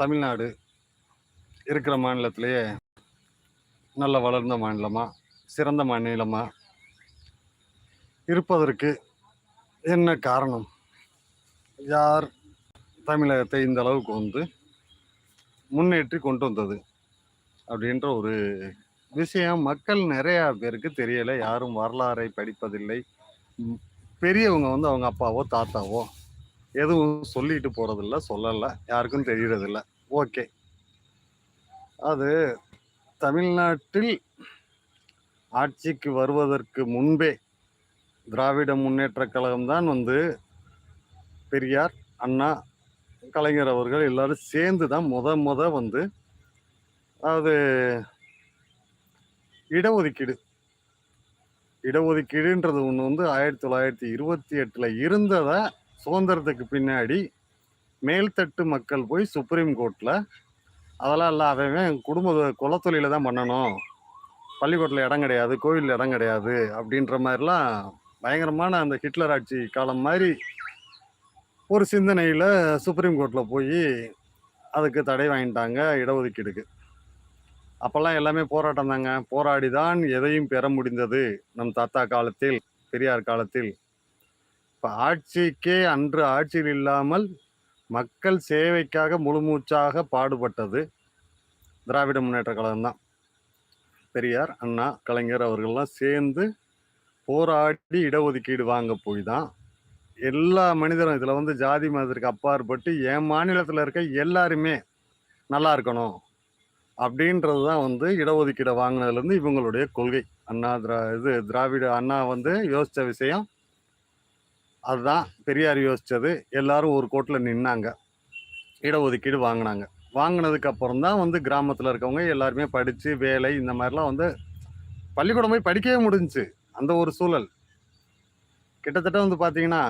தமிழ்நாடு இருக்கிற மாநிலத்திலேயே நல்ல வளர்ந்த மாநிலமாக சிறந்த மாநிலமாக இருப்பதற்கு என்ன காரணம்? யார் தமிழகத்தை இந்த அளவுக்கு வந்து முன்னேற்றி கொண்டு வந்தது? அப்படின்ற ஒரு விஷயம் மக்கள் நிறையா பேருக்கு தெரியலை. யாரும் வரலாறை படிப்பதில்லை. பெரியவங்க வந்து அவங்க அப்பாவோ தாத்தாவோ எதுவும் சொல்லிட்டு போகிறதில்ல சொல்லலை. யாருக்கும் தெரியறதில்ல. ஓகே. அது தமிழ்நாட்டில் ஆட்சிக்கு வருவதற்கு முன்பே திராவிட முன்னேற்ற கழகம் தான் வந்து பெரியார் அண்ணா கலைஞர் அவர்கள் எல்லாரும் சேர்ந்து தான் முத முத வந்து அது இடஒதுக்கீடு. இடஒதுக்கீடுன்றது ஒன்று வந்து ஆயிரத்தி தொள்ளாயிரத்தி இருபத்தி எட்டில் இருந்ததை சுதந்திரத்துக்கு பின்னாடி மேல்தட்டு மக்கள் போய் சுப்ரீம் கோர்ட்டில் அதெல்லாம் இல்லை அவன் குடும்ப குலத்தொழில தான் பண்ணணும். பள்ளிக்கூடத்தில் இடம் கிடையாது கோவிலில் இடம் கிடையாது அப்படின்ற மாதிரிலாம் பயங்கரமான அந்த ஹிட்லர் ஆட்சி காலம் மாதிரி ஒரு சிந்தனையில் சுப்ரீம் கோர்ட்டில் போய் அதுக்கு தடை வாங்கிட்டாங்க இடஒதுக்கீடுக்கு. அப்போல்லாம் எல்லாமே போராட்டம் தாங்க. போராடி தான் எதையும் பெற முடிந்தது நம் தாத்தா காலத்தில் பெரியார் காலத்தில். இப்போ ஆட்சிக்கே அன்று ஆட்சியில் இல்லாமல் மக்கள் சேவைக்காக முழுமூச்சாக பாடுபட்டது திராவிட முன்னேற்ற கழகம் தான் பெரியார் அண்ணா கலைஞர் அவர்கள்லாம் சேர்ந்து போராடி இடஒதுக்கீடு வாங்க போய் தான் எல்லா மனிதரும் இதில் வந்து ஜாதி மதத்திற்கு அப்பாற்பட்டு என் மாநிலத்தில் இருக்க எல்லாருமே நல்லா இருக்கணும் அப்படின்றது தான் வந்து இடஒதுக்கீடை வாங்கினதுலேருந்து இவங்களுடைய கொள்கை. அண்ணா திரா இது திராவிட அண்ணா வந்து யோசித்த விஷயம் அதுதான் பெரியார் யோசித்தது எல்லாரும் ஒரு கோட்டில் நின்னாங்க. இடஒதுக்கீடு வாங்கினாங்க. வாங்கினதுக்கப்புறம் தான் வந்து கிராமத்தில் இருக்கவங்க எல்லாருமே படித்து வேலை இந்த மாதிரிலாம் வந்து பள்ளிக்கூடம் போய் படிக்கவே முடிஞ்சுச்சு. அந்த ஒரு சூழல். கிட்டத்தட்ட வந்து பார்த்தீங்கன்னா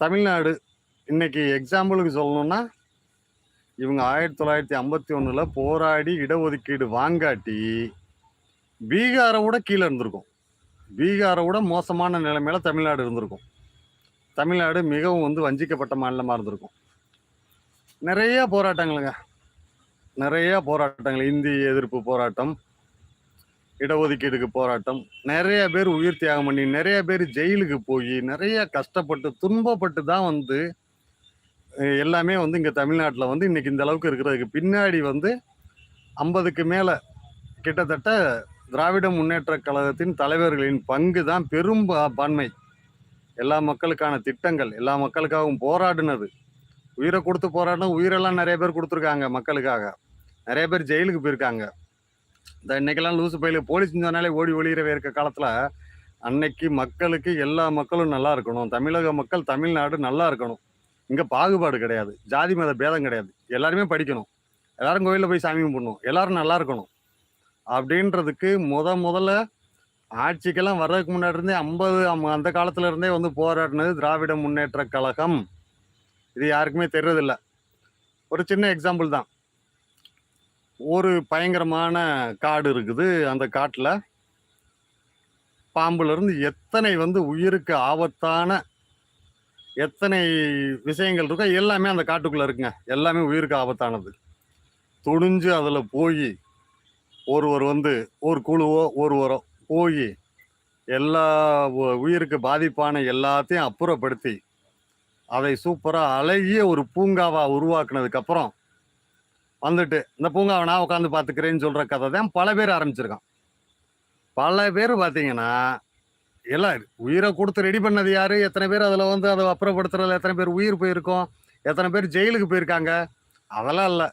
தமிழ்நாடு இன்னைக்கு எக்ஸாம்பிளுக்கு சொல்லணும்னா இவங்க ஆயிரத்தி தொள்ளாயிரத்தி ஐம்பத்தி ஒன்றில் போராடி இடஒதுக்கீடு வாங்காட்டி பீகாரை விட கீழே இருந்திருக்கும். பீகாரை விட மோசமான நிலைமையில தமிழ்நாடு இருந்திருக்கும். தமிழ்நாடு மிகவும் வந்து வஞ்சிக்கப்பட்ட மாநிலமாக இருந்திருக்கும். நிறைய போராட்டங்களுங்க. நிறைய போராட்டங்கள். இந்தி எதிர்ப்பு போராட்டம் இடஒதுக்கீடுக்கு போராட்டம் நிறைய பேர் உயிர் தியாகம் பண்ணி நிறைய பேர் ஜெயிலுக்கு போய் நிறைய கஷ்டப்பட்டு துன்பப்பட்டு தான் வந்து எல்லாமே வந்து இங்கே தமிழ்நாட்டில் வந்து இன்றைக்கி இந்த அளவுக்கு இருக்கிறதுக்கு பின்னாடி வந்து ஐம்பதுக்கு மேலே கிட்டத்தட்ட திராவிட முன்னேற்ற கழகத்தின் தலைவர்களின் பங்கு தான் பெரும் பான்மை. எல்லா மக்களுக்கான திட்டங்கள் எல்லா மக்களுக்காகவும் போராடினது. உயிரை கொடுத்து போராடின உயிரெல்லாம் நிறைய பேர் கொடுத்துருக்காங்க மக்களுக்காக. நிறைய பேர் ஜெயிலுக்கு போயிருக்காங்க. இந்த இன்னைக்கெல்லாம் லூசு பயில போலீஸ் சொன்னாலே ஓடி ஒளியிறவே இருக்க காலத்தில் அன்னைக்கு மக்களுக்கு எல்லா மக்களும் நல்லா இருக்கணும். தமிழக மக்கள் தமிழ்நாடு நல்லா இருக்கணும். இங்கே பாகுபாடு கிடையாது. ஜாதி மத பேதம் கிடையாது. எல்லாருமே படிக்கணும். எல்லாரும் கோயிலில் போய் சாமி கும்பிடணும். எல்லாரும் நல்லா இருக்கணும். அப்படின்றதுக்கு முத முதல்ல ஆட்சிக்கெல்லாம் வர்றதுக்கு முன்னாடி இருந்தே ஐம்பது அந்த காலத்துல இருந்தே வந்து போராடினது திராவிட முன்னேற்ற கழகம். இது யாருக்குமே தெரியறதில்ல ஒரு சின்ன எக்ஸாம்பிள் தான். ஒரு பயங்கரமான காடு இருக்குது அந்த காட்டில். பாம்புலேருந்து எத்தனை வந்து உயிருக்கு ஆபத்தான எத்தனை விஷயங்கள் இருக்கோ எல்லாமே அந்த காட்டுக்குள்ளே இருக்குங்க. எல்லாமே உயிருக்கு ஆபத்தானது. துணிஞ்சு அதில் போய் ஒருவர் வந்து ஒரு குழுவோ ஒருவரோ போய் எல்லா உயிருக்கு பாதிப்பான எல்லாத்தையும் அப்புறப்படுத்தி அதை சூப்பராக அழகிய ஒரு பூங்காவாக உருவாக்குனதுக்கப்புறம் வந்துட்டு இந்த பூங்காவை நான் உட்காந்து பார்த்துக்கிறேன்னு சொல்கிற கதை தான் பல பேர் ஆரம்பிச்சிருக்கான். பல பேர் பார்த்தீங்கன்னா எல்லாம் உயிரை கொடுத்து ரெடி பண்ணது யார்? எத்தனை பேர் அதில் வந்து அதை அப்புறப்படுத்துறதுல எத்தனை பேர் உயிர் போயிருக்கோம்? எத்தனை பேர் ஜெயிலுக்கு போயிருக்காங்க? அதெல்லாம் இல்லை.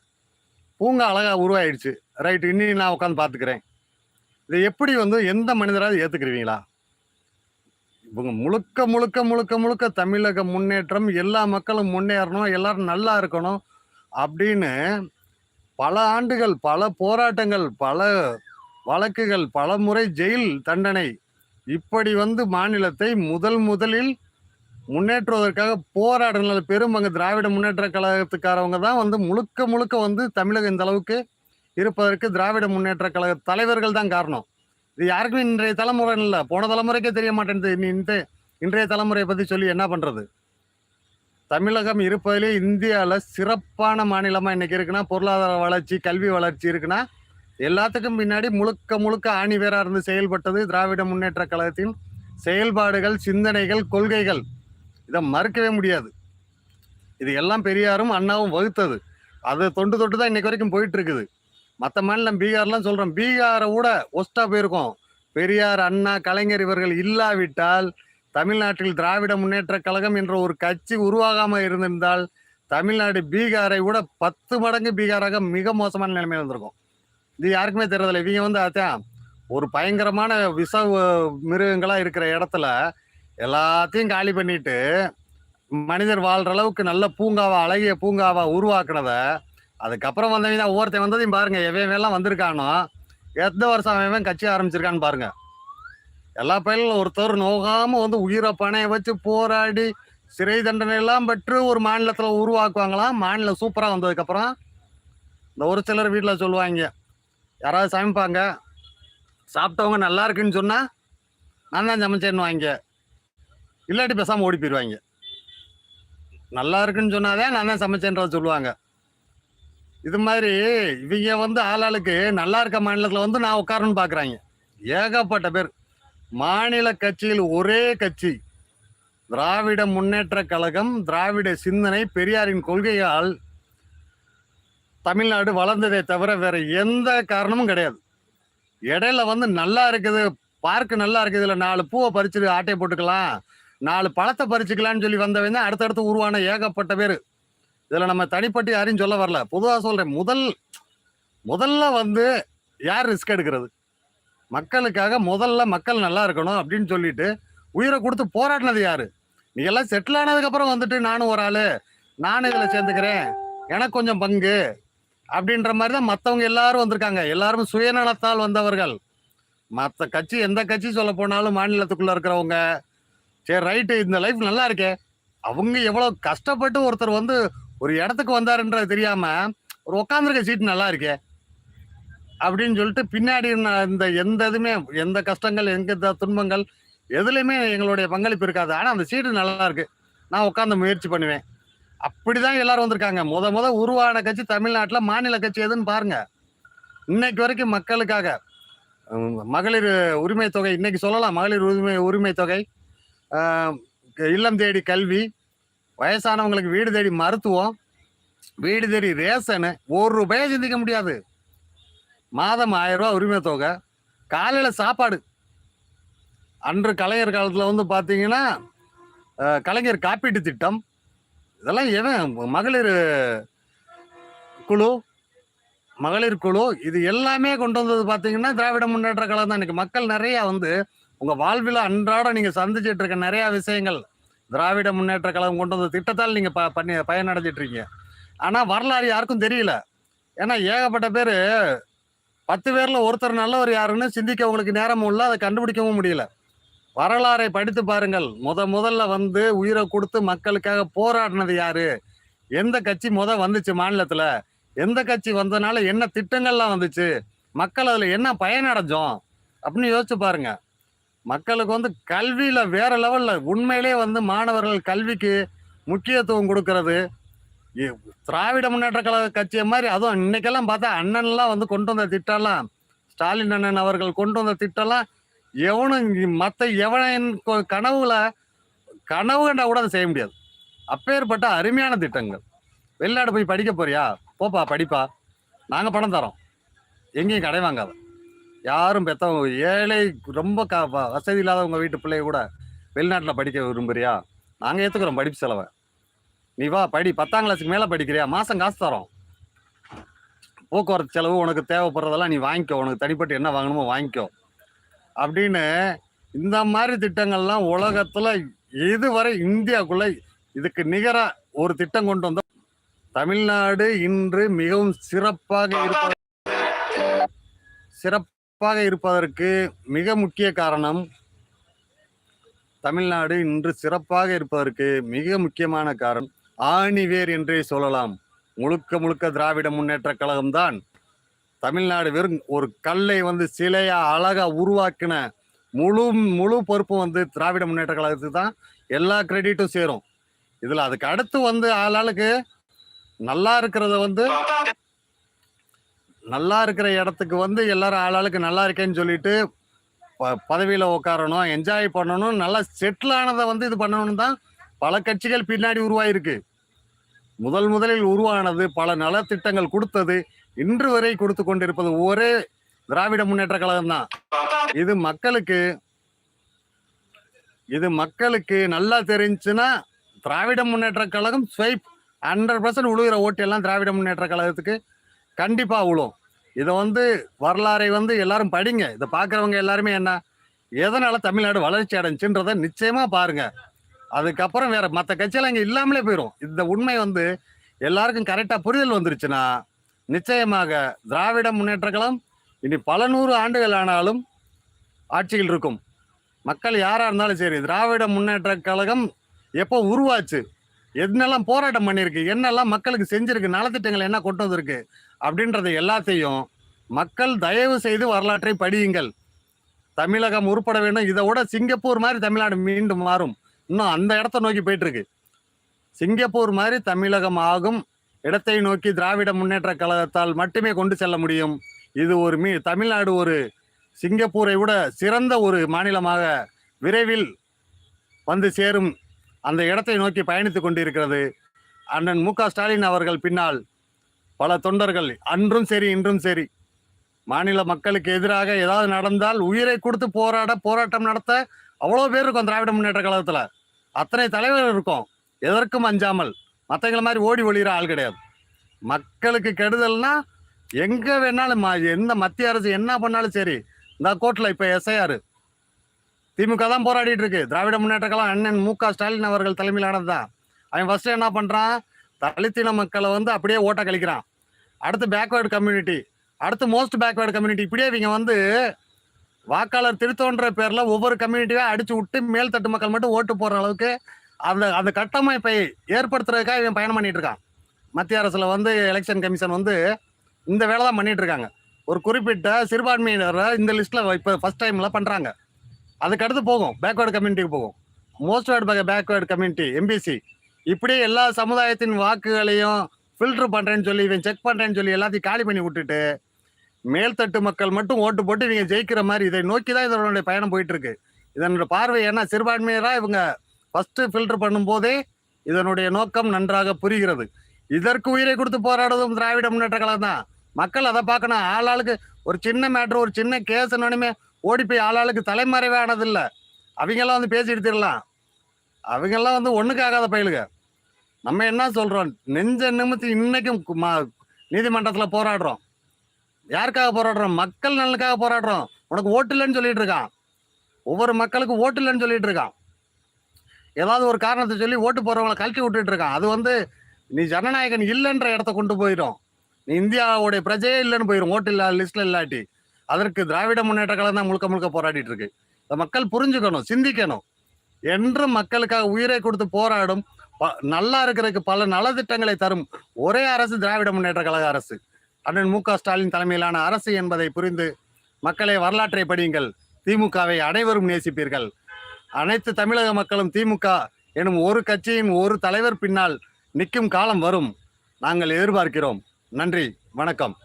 பூங்கா அழகாக உருவாயிடுச்சு. ரைட் இன்னி நான் உட்காந்து பார்த்துக்கிறேன் இதை எப்படி வந்து எந்த மனிதராவது ஏற்றுக்கிறீங்களா இவங்க முழுக்க முழுக்க முழுக்க முழுக்க தமிழக முன்னேற்றம் எல்லா மக்களும் முன்னேறணும் எல்லாரும் நல்லா இருக்கணும் அப்படின்னு பல ஆண்டுகள் பல போராட்டங்கள் பல வழக்குகள் பல முறை ஜெயில் தண்டனை இப்படி வந்து மாநிலத்தை முதல் முதலில் முன்னேற்றுவதற்காக போராடினால பெரும் அங்கே திராவிட முன்னேற்ற கழகத்துக்காரவங்க தான் வந்து முழுக்க முழுக்க வந்து தமிழகம் இந்த அளவுக்கு இருப்பதற்கு திராவிட முன்னேற்ற கழக தலைவர்கள் தான் காரணம். இது யாருக்கும் இன்றைய தலைமுறை இல்லை. போன தலைமுறைக்கே தெரிய மாட்டேங்குது இனி இன்றைய தலைமுறையை பற்றி சொல்லி என்ன பண்ணுறது தமிழகம் இருப்பதிலே இந்தியாவில் சிறப்பான மாநிலமாக இன்றைக்கி இருக்குன்னா பொருளாதார வளர்ச்சி கல்வி வளர்ச்சி இருக்குன்னா எல்லாத்துக்கும் பின்னாடி முழுக்க முழுக்க ஆணிவேராக இருந்து செயல்பட்டது திராவிட முன்னேற்ற கழகத்தின் செயல்பாடுகள் சிந்தனைகள் கொள்கைகள். இதை மறுக்கவே முடியாது. இது எல்லாம் பெரியாரும் அண்ணாவும் வகுத்தது. அது தொண்டு தொட்டு தான் இன்னைக்கு வரைக்கும் போயிட்டு இருக்குது. மற்ற மாநிலம் பீகார்லாம் சொல்கிறோம் பீகாரை விட ஒஸ்ட்டாக போயிருக்கோம். பெரியார் அண்ணா கலைஞர் இவர்கள் இல்லாவிட்டால் தமிழ்நாட்டில் திராவிட முன்னேற்ற கழகம் என்ற ஒரு கட்சி உருவாகாமல் இருந்திருந்தால் தமிழ்நாடு பீகாரை விட பத்து மடங்கு பீகாராக மிக மோசமான நிலைமையில் இருந்திருக்கும். இது யாருக்குமே தெரியறதில்ல இவங்க வந்து அத்தான் ஒரு பயங்கரமான விஷ மிருகங்களாக இருக்கிற இடத்துல எல்லாத்தையும் காலி பண்ணிட்டு மனிதர் வாழ்கிற அளவுக்கு நல்ல பூங்காவா அழகிய பூங்காவா உருவாக்குனதை அதுக்கப்புறம் வந்தவங்க தான் ஒவ்வொருத்தன் வந்ததையும் பாருங்க. எவ்வளவு எல்லாம் வந்திருக்கானோ எந்த வருஷம் அவன் கட்சி ஆரம்பிச்சிருக்கான்னு பாருங்க. எல்லா பயிலும் ஒருத்தர் நோகாம வந்து உயிரை பணைய வச்சு போராடி சிறை தண்டனை எல்லாம் பெற்று ஒரு மாநிலத்துல உருவாக்குவாங்களாம் மாநிலம் சூப்பரா வந்ததுக்கு அப்புறம் இந்த ஒரு சிலர் வீட்டில் சொல்லுவாங்க யாராவது சமைப்பாங்க? சாப்பிட்டவங்க நல்லா இருக்குன்னு சொன்னா நான் தான் சமைச்சேன்னு வாங்க இல்லாட்டி பேசாமல் ஓடி போயிடுவாங்க நல்லா இருக்குன்னு சொன்னாதே நான் தான் சமைச்சேன்றத சொல்லுவாங்க. இது மாதிரி இவங்க வந்து ஆளாளுக்கு நல்லா இருக்க மாநிலத்தில் வந்து நான் உட்காரணும்னு பார்க்குறாங்க ஏகப்பட்ட பேர். மாநில கட்சியில் ஒரே கட்சி. திராவிட முன்னேற்ற கழகம் திராவிட சிந்தனை பெரியாரின் கொள்கையால் தமிழ்நாடு வளர்ந்ததே தவிர வேற எந்த காரணமும் கிடையாது. இடையில வந்து நல்லா இருக்குது பார்க் நல்லா இருக்குது இதில் நாலு பூவை பறிச்சு ஆட்டையை போட்டுக்கலாம் நாலு பழத்தை பறிச்சுக்கலாம்னு சொல்லி வந்தவன் தான் அடுத்தடுத்து உருவான ஏகப்பட்ட பேர். இதுல நம்ம தனிப்பட்டு யாரையும் சொல்ல வரல. பொதுவாக சொல்றேன் முதல் முதல்ல வந்து யார் ரிஸ்க் எடுக்கிறது? மக்களுக்காக முதல்ல மக்கள் நல்லா இருக்கணும் அப்படின்னு சொல்லிட்டு உயிரை கொடுத்து போராடினது யாரு? நீ எல்லாம் செட்டில் ஆனதுக்கப்புறம் வந்துட்டு நானும் ஒரு ஆளு. நானும் இதில் சேர்ந்துக்கிறேன். எனக்கு கொஞ்சம் பங்கு அப்படின்ற மாதிரி தான் மற்றவங்க எல்லாரும் வந்திருக்காங்க. எல்லாரும் சுயநலத்தால் வந்தவர்கள். மற்ற கட்சி எந்த கட்சி சொல்ல போனாலும் மாநிலத்துக்குள்ள இருக்கிறவங்க சரி ரைட்டு இந்த லைஃப் நல்லா இருக்கே. அவங்க எவ்வளோ கஷ்டப்பட்டு ஒருத்தர் வந்து ஒரு இடத்துக்கு வந்தாருன்றது தெரியாம ஒரு உட்காந்துருக்க சீட் நல்லா இருக்கே அப்படின்னு சொல்லிட்டு பின்னாடி இந்த எந்த இதுமே எந்த கஷ்டங்கள் எந்த துன்பங்கள் எதுலையுமே எங்களுடைய பங்களிப்பு இருக்காது. ஆனால் அந்த சீட்டு நல்லா இருக்கு. நான் உட்காந்து முயற்சி பண்ணுவேன். அப்படிதான் எல்லாரும் வந்திருக்காங்க. முத முத உருவான கட்சி தமிழ்நாட்டில் மாநில கட்சி எதுன்னு பாருங்க. இன்னைக்கு வரைக்கும் மக்களுக்காக மகளிர் உரிமை தொகை இன்னைக்கு சொல்லலாம் மகளிர் உரிமை உரிமை தொகை இல்லம் தேடி கல்வி வயசானவங்களுக்கு வீடு தேடி மருத்துவம் வீடு தேடி ரேஷனு ஒரு ரூபாயை சிந்திக்க முடியாது. மாதம் ஆயிரம் ரூபா உரிமை தொகை காலையில் சாப்பாடு. அன்று கலைஞர் காலத்தில் வந்து பார்த்தீங்கன்னா கலைஞர் காப்பீட்டு திட்டம். இதெல்லாம் எவன்? மகளிர் குழு மகளிர் குழு இது எல்லாமே கொண்டு வந்தது பார்த்தீங்கன்னா திராவிட முன்னேற்ற கழகம் தான். இன்னைக்கு மக்கள் நிறையா வந்து உங்கள் வாழ்வில் அன்றாட நீங்கள் சந்திச்சிட்டு இருக்க நிறையா விஷயங்கள். திராவிட முன்னேற்ற கழகம் கொண்டு வந்த திட்டத்தால் நீங்கள் ப- பண்ணி பயனடைஞ்சிட்டு இருக்கீங்க ஆனால் வரலாறு யாருக்கும் தெரியல. ஏன்னா ஏகப்பட்ட பேர் பத்து பேரில் ஒருத்தர் நல்லவர் யாருன்னு சிந்திக்க உங்களுக்கு நேரமும் இல்லை அதை கண்டுபிடிக்கவும் முடியல. வரலாறை படித்து பாருங்கள். முத முதல்ல வந்து உயிரை கொடுத்து மக்களுக்காக போராடினது யாரு? எந்த கட்சி முத வந்துச்சு மாநிலத்தில்? எந்த கட்சி வந்ததுனால என்ன திட்டங்கள்லாம் வந்துச்சு? மக்கள் அதில் என்ன பயனடைஞ்சோம்? அப்படின்னு யோசிச்சு பாருங்கள் மக்களுக்கு வந்து கல்வியில வேற லெவல்ல உண்மையிலேயே வந்து மாணவர்கள் கல்விக்கு முக்கியத்துவம் கொடுக்கறது. திராவிட முன்னேற்ற கழக கட்சியை மாதிரி அதுவும் இன்னைக்கெல்லாம் பார்த்தா அண்ணன்லாம் வந்து கொண்டு வந்த திட்டம்லாம் ஸ்டாலின் அண்ணன் அவர்கள் கொண்டு வந்த திட்டம்லாம் எவனும் மற்ற எவனின் கொ- கனவுல கனவு கண்டா கூட அதை செய்ய முடியாது. அப்பேற்பட்ட அருமையான திட்டங்கள். வெளிநாடு போய் படிக்க போறியா? போப்பா படிப்பா. நாங்கள் பணம் தரோம். எங்கேயும் கடை வாங்காத. யாரும் பெற்றவங்க ஏழை ரொம்ப க வசதி இல்லாதவங்க வீட்டு பிள்ளைய கூட வெளிநாட்டில் படிக்க விரும்புறியா? நாங்கள் ஏற்றுக்குறோம் படிப்பு செலவை. நீ வா படி. பத்தாம் கிளாஸுக்கு மேலே படிக்கிறியா? மாதம் காசு தரோம். போக்குவரத்து செலவு உனக்கு தேவைப்படுறதெல்லாம் நீ வாங்கிக்கோ. உனக்கு தனிப்பட்டு என்ன வாங்கணுமோ வாங்கிக்கோ. அப்படின்னு இந்த மாதிரி திட்டங்கள்லாம் உலகத்தில் இதுவரை இந்தியாக்குள்ள இதுக்கு நிகராக ஒரு திட்டம் கொண்டு வந்தோம். தமிழ்நாடு இன்று மிகவும் சிறப்பாக இருப்ப சிறப்பாக இருப்பதற்கு மிக முக்கிய காரணம் தமிழ்நாடு இன்று சிறப்பாக இருப்பதற்கு மிக முக்கியமான காரணம் ஆணிவேர் என்றே சொல்லலாம். முழுக்க முழுக்க திராவிட முன்னேற்ற கழகம்தான். தமிழ்நாடு வெறும் ஒரு கல்லை வந்து சிலையா அழகா உருவாக்கின முழு முழு பொறுப்பும் வந்து திராவிட முன்னேற்ற கழகத்துக்கு தான் எல்லா கிரெடிட்டும் சேரும். இதில் அதுக்கு அடுத்து வந்து ஆளாளுக்கு நல்லா இருக்கிறத வந்து நல்லா இருக்கிற இடத்துக்கு வந்து எல்லாரும் ஆளாளுக்கு நல்லா இருக்கேன்னு சொல்லிட்டு ப- பதவியில் உட்காரணும் என்ஜாய் பண்ணணும் நல்லா செட்டில் ஆனதை வந்து இது பண்ணணும் தான் பல கட்சிகள் பின்னாடி உருவாயிருக்கு. முதல் முதலில் உருவானது பல நலத்திட்டங்கள் கொடுத்தது இன்று வரை கொடுத்து கொண்டிருப்பது ஒரே திராவிட முன்னேற்ற கழகம் தான். இது மக்களுக்கு இது மக்களுக்கு நல்லா தெரிஞ்சுன்னா Dravida Munnetra Kazhagam swipe hundred percent உழுகிற ஓட்டு எல்லாம் திராவிட முன்னேற்ற கழகத்துக்கு கண்டிப்பா உழும். இதை வந்து வரலாறை வந்து எல்லாரும் படிங்க. இதை பார்க்குறவங்க எல்லாருமே என்ன? எதனால தமிழ்நாடு வளர்ச்சி அடைஞ்சுன்றதை நிச்சயமா பாருங்க. அதுக்கப்புறம் வேற மற்ற கட்சியெல்லாம் இங்கே இல்லாமலே போயிடும் இந்த உண்மை வந்து எல்லாருக்கும் கரெக்டாக புரிதல் வந்துருச்சுன்னா நிச்சயமாக திராவிட முன்னேற்ற கழகம் இனி பல நூறு ஆண்டுகள் ஆனாலும் ஆட்சியில் இருக்கும். மக்கள் யாராக இருந்தாலும் சரி திராவிட முன்னேற்ற கழகம் எப்போ உருவாச்சு? என்னெல்லாம் போராட்டம் பண்ணியிருக்கு என்னெல்லாம் மக்களுக்கு செஞ்சிருக்கு? நலத்திட்டங்கள் என்ன கொண்டு வந்திருக்கு? அப்படின்றத எல்லாத்தையும் மக்கள் தயவு செய்து வரலாற்றை படியுங்கள். தமிழகம் உருப்பட வேண்டும். இதை விட சிங்கப்பூர் மாதிரி தமிழ்நாடு மீண்டும் மாறும். இன்னும் அந்த இடத்த நோக்கி போயிட்டு இருக்கு சிங்கப்பூர் மாதிரி தமிழகம் ஆகும். இடத்தை நோக்கி திராவிட முன்னேற்ற கழகத்தால் மட்டுமே கொண்டு செல்ல முடியும். இது ஒரு மீ தமிழ்நாடு ஒரு சிங்கப்பூரை விட சிறந்த ஒரு மாநிலமாக விரைவில் வந்து சேரும். அந்த இடத்தை நோக்கி பயணித்துக் கொண்டிருக்கிறது. அண்ணன் மு. க. ஸ்டாலின் அவர்கள் பின்னால் பல தொண்டர்கள் அன்றும் சரி இன்றும் சரி. மாநில மக்களுக்கு எதிராக ஏதாவது நடந்தால் உயிரை கொடுத்து போராட போராட்டம் நடத்த அவ்வளோ பேர் இருக்கும் திராவிட முன்னேற்ற கழகத்தில். அத்தனை தலைவர் இருக்கும். எதற்கும் அஞ்சாமல். மற்றவங்கள மாதிரி ஓடி ஒளிகிற ஆள் கிடையாது. மக்களுக்கு கெடுதல்னா எங்கே வேணாலும் எந்த மத்திய அரசு என்ன பண்ணாலும் சரி. இந்த கோர்ட்டில் இப்போ எஸ்ஐஆர் திமுக தான் போராடிட்டு இருக்கு. திராவிட முன்னேற்ற கழகம் அண்ணன் மு க ஸ்டாலின் அவர்கள் தலைமையிலானது தான் அவன் ஃபர்ஸ்ட் என்ன பண்றான்? தலித்தின மக்களை வந்து அப்படியே ஓட்ட கழிக்கிறான். அடுத்து பேக்வேர்டு கம்யூனிட்டி அடுத்து மோஸ்ட் பேக்வேர்டு கம்யூனிட்டி இப்படியே இவங்க வந்து வாக்காளர் திருத்தோன்ற பேர்ல ஒவ்வொரு கம்யூனிட்டியாக அடிச்சு விட்டு மேல்தட்டு மக்கள் மட்டும் ஓட்டு போற அளவுக்கு அந்த அந்த கட்டமைப்பை ஏற்படுத்துறதுக்காக இவன் பயணம் பண்ணிட்டு இருக்கான். மத்திய அரசுல வந்து எலெக்ஷன் கமிஷன் வந்து இந்த வேலை தான் பண்ணிட்டு இருக்காங்க. ஒரு குறிப்பிட்ட சிறுபான்மையினரை இந்த லிஸ்ட்ல இப்போ ஃபர்ஸ்ட் டைம்ல பண்றாங்க. அதுக்கு அடுத்து போகும். பேக்வேர்டு கம்யூனிட்டிக்கு போகும் மோஸ்ட் பேக்வேர்டு கம்யூனிட்டி எம்பிசி இப்படி எல்லா சமுதாயத்தின் வாக்குகளையும் ஃபில்டர் பண்ணுறேன்னு சொல்லி இவன் செக் பண்ணுறேன்னு சொல்லி எல்லாத்தையும் காலி பண்ணி விட்டுட்டு மேல்தட்டு மக்கள் மட்டும் ஓட்டு போட்டு இவங்க ஜெயிக்கிற மாதிரி இதை நோக்கி தான் இதனுடைய பயணம் போயிட்டு இருக்கு இதனுடைய பார்வை என்ன? சிறுபான்மையராக இவங்க ஃபஸ்ட்டு ஃபில்டர் பண்ணும்போதே இதனுடைய நோக்கம் நன்றாக புரிகிறது. இதற்கு உயிரை கொடுத்து போராடுவதும் திராவிட முன்னேற்ற கழகம் தான். மக்கள் அதை பார்க்கணும். ஆளாளுக்கு ஒரு சின்ன மேட்ரு ஒரு சின்ன கேஸ் என்னன்னு ஓடி போய் ஆளாளுக்கு தலைமறைவே ஆனதில்ல. அவங்கெல்லாம் வந்து பேசி எடுத்துடலாம் அவங்கெல்லாம் வந்து ஒன்றுக்காகாத பயிலுங்க. நம்ம என்ன சொல்கிறோம் நெஞ்ச நிமித்தி இன்னைக்கும் மா ம- போராடுறோம். யாருக்காக போராடுறோம்? மக்கள் நலனுக்காக போராடுறோம். உனக்கு ஓட்டு இல்லைன்னு சொல்லிட்டு இருக்கான். ஒவ்வொரு மக்களுக்கும் ஓட்டு இல்லைன்னு சொல்லிட்டு இருக்கான். ஏதாவது ஒரு காரணத்தை சொல்லி ஓட்டு போகிறவங்களை கழட்டி விட்டுட்டு இருக்கான். அது வந்து நீ ஜனநாயகன் இல்லைன்ற இடத்த கொண்டு போயிடும். நீ இந்தியாவுடைய பிரஜையே இல்லைன்னு போயிடும் ஓட்டு இல்லாத லிஸ்ட்ல இல்லாட்டி. அதற்கு திராவிட முன்னேற்ற கழகம் தான் முழுக்க முழுக்க போராடிட்டு இருக்கு. மக்கள் புரிஞ்சுக்கணும் சிந்திக்கணும். என்றும் மக்களுக்காக உயிரை கொடுத்து போராடும் ப- நல்லா இருக்கிறதுக்கு பல நலத்திட்டங்களை தரும் ஒரே அரசு திராவிட முன்னேற்ற கழக அரசு. அண்ணன் மு க ஸ்டாலின் தலைமையிலான அரசு என்பதை புரிந்து மக்களை வரலாற்றை படியுங்கள். திமுகவை அனைவரும் நேசிப்பீர்கள். அனைத்து தமிழக மக்களும் திமுக எனும் ஒரு கட்சியின் ஒரு தலைவர் பின்னால் நிற்கும் காலம் வரும். நாங்கள் எதிர்பார்க்கிறோம். நன்றி வணக்கம்.